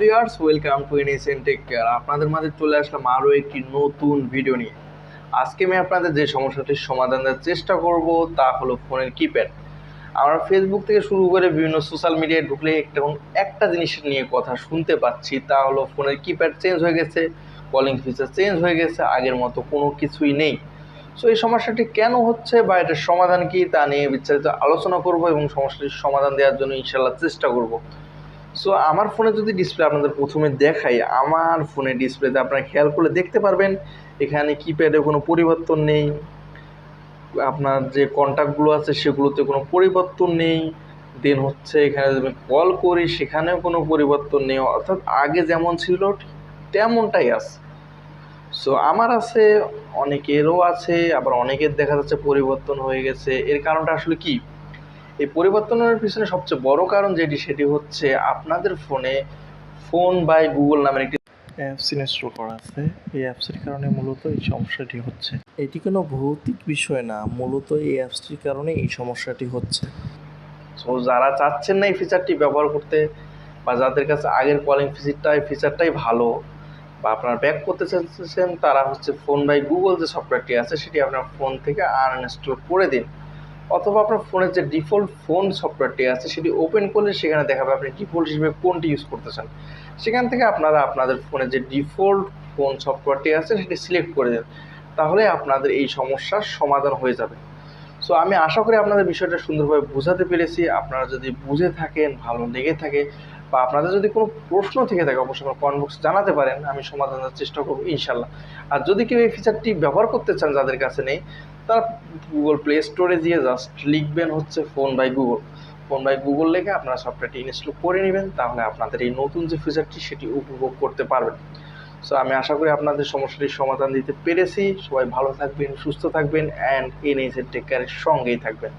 Viewers welcome to NSN tech care আপনাদের মাঝে চলে আসলাম আরও একটি নতুন ভিডিও নিয়ে। আজকে আমি আপনাদের যে সমস্যাটির সমাধান দেওয়ার চেষ্টা করব তা হলো ফোনের কিপ্যাড আমরা ফেসবুক থেকে শুরু করে বিভিন্ন সোশ্যাল মিডিয়ায় ঢুকলে একটা একটা জিনিস নিয়ে কথা শুনতে পাচ্ছি, তা হলো ফোনের কিপ্যাড চেঞ্জ হয়ে গেছে কলিং ফিচার চেঞ্জ হয়ে গেছে, আগের মতো কোনো কিছুই নেই। সো এই সমস্যাটি কেন হচ্ছে বা এটার সমাধান কি তা নিয়ে বিস্তারিত আলোচনা করব এবং সমস্যাটির সমাধান দেওয়ার জন্য ইনশাল্লাহ চেষ্টা করব। সো আমার ফোনে যদি ডিসপ্লে আপনাদের প্রথমে দেখাই, আমার ফোনে ডিসপ্লেতে আপনারা খেয়াল করলে দেখতে পারবেন, এখানে কিপ্যাডে কোনো পরিবর্তন নেই, আপনার যে কন্ট্যাক্টগুলো আছে সেগুলোতে কোনো পরিবর্তন নেই দেন হচ্ছে এখানে যদি কল করি, সেখানেও কোনো পরিবর্তন নেই, অর্থাৎ আগে যেমন ছিল তেমনটাই আছে। সো আমার আছে, অনেকেরও আছে, আবার অনেকের দেখা যাচ্ছে পরিবর্তন হয়ে গেছে, এর কারণটা আসলে কি? এই পরিবর্তনের পিছনে সবচেয়ে বড় কারণ যেটি সেটি হচ্ছে আপনাদের ফোনে ফোন বাই গুগল নামের একটি অ্যাপস ইনস্টল করা আছে। এই অ্যাপসের কারণে মূলত এই সমস্যাটি হচ্ছে। এটি কোনো ভৌতিক বিষয় না মূলত এই অ্যাপসটির কারণে এই সমস্যাটি হচ্ছে। সো যারা চাচ্ছেন না এই ফিচারটি ব্যবহার করতে বা যাদের কাছে আগের কলিং ফিচারটা এই ফিচারটাই ভালো বা আপনারা ব্যাক করতে চাচ্ছেন তারা হচ্ছে ফোন বাই গুগল যে সফটওয়্যারটি আছে সেটি আপনার ফোন থেকে আনইনস্টল করে দিন। অথবা আপনার ফোনের যে ডিফল্ট ফোন সফটওয়্যারটি আছে, সেটি ওপেন করলে সেখানে দেখাবে আপনি ডিফল্ট হিসেবে কোনটি ইউজ করতেছেন। সেখান থেকে আপনারা আপনাদের ফোনের যে ডিফল্ট ফোন সফটওয়্যারটি আছে, সেটি সিলেক্ট করে দিন। তাহলে আপনাদের এই সমস্যার সমাধান হয়ে যাবে। সো আমি আশা করি আপনাদের বিষয়টা সুন্দরভাবে বোঝাতে পেরেছি। আপনারা যদি বুঝে থাকেন, ভালো লেগে থাকে, বা আপনাদের যদি কোনো প্রশ্ন থেকে থাকে, অবশ্যই আমার কমেন্ট বক্সে জানাতে পারেন। আমি সমাধান দেওয়ার চেষ্টা করব, ইনশাল্লাহ। আর যদি কেউ এই ফিচারটি ব্যবহার করতে চান, যাদের কাছে নেই তারা গুগল প্লে স্টোরে গিয়ে জাস্ট লিখবেন হচ্ছে phone by Google phone by Google লিখে আপনারা সফটওয়্যারটি ইনস্টল করে নেবেন, তাহলে আপনাদের এই নতুন যে ফিচারটি সেটি উপভোগ করতে পারবেন। সো আমি আশা করি আপনাদের সমস্যাটির সমাধান দিতে পেরেছি। সবাই ভালো থাকবেন, সুস্থ থাকবেন অ্যান্ড এনএসের টেক কেয়ারের সঙ্গেই থাকবেন।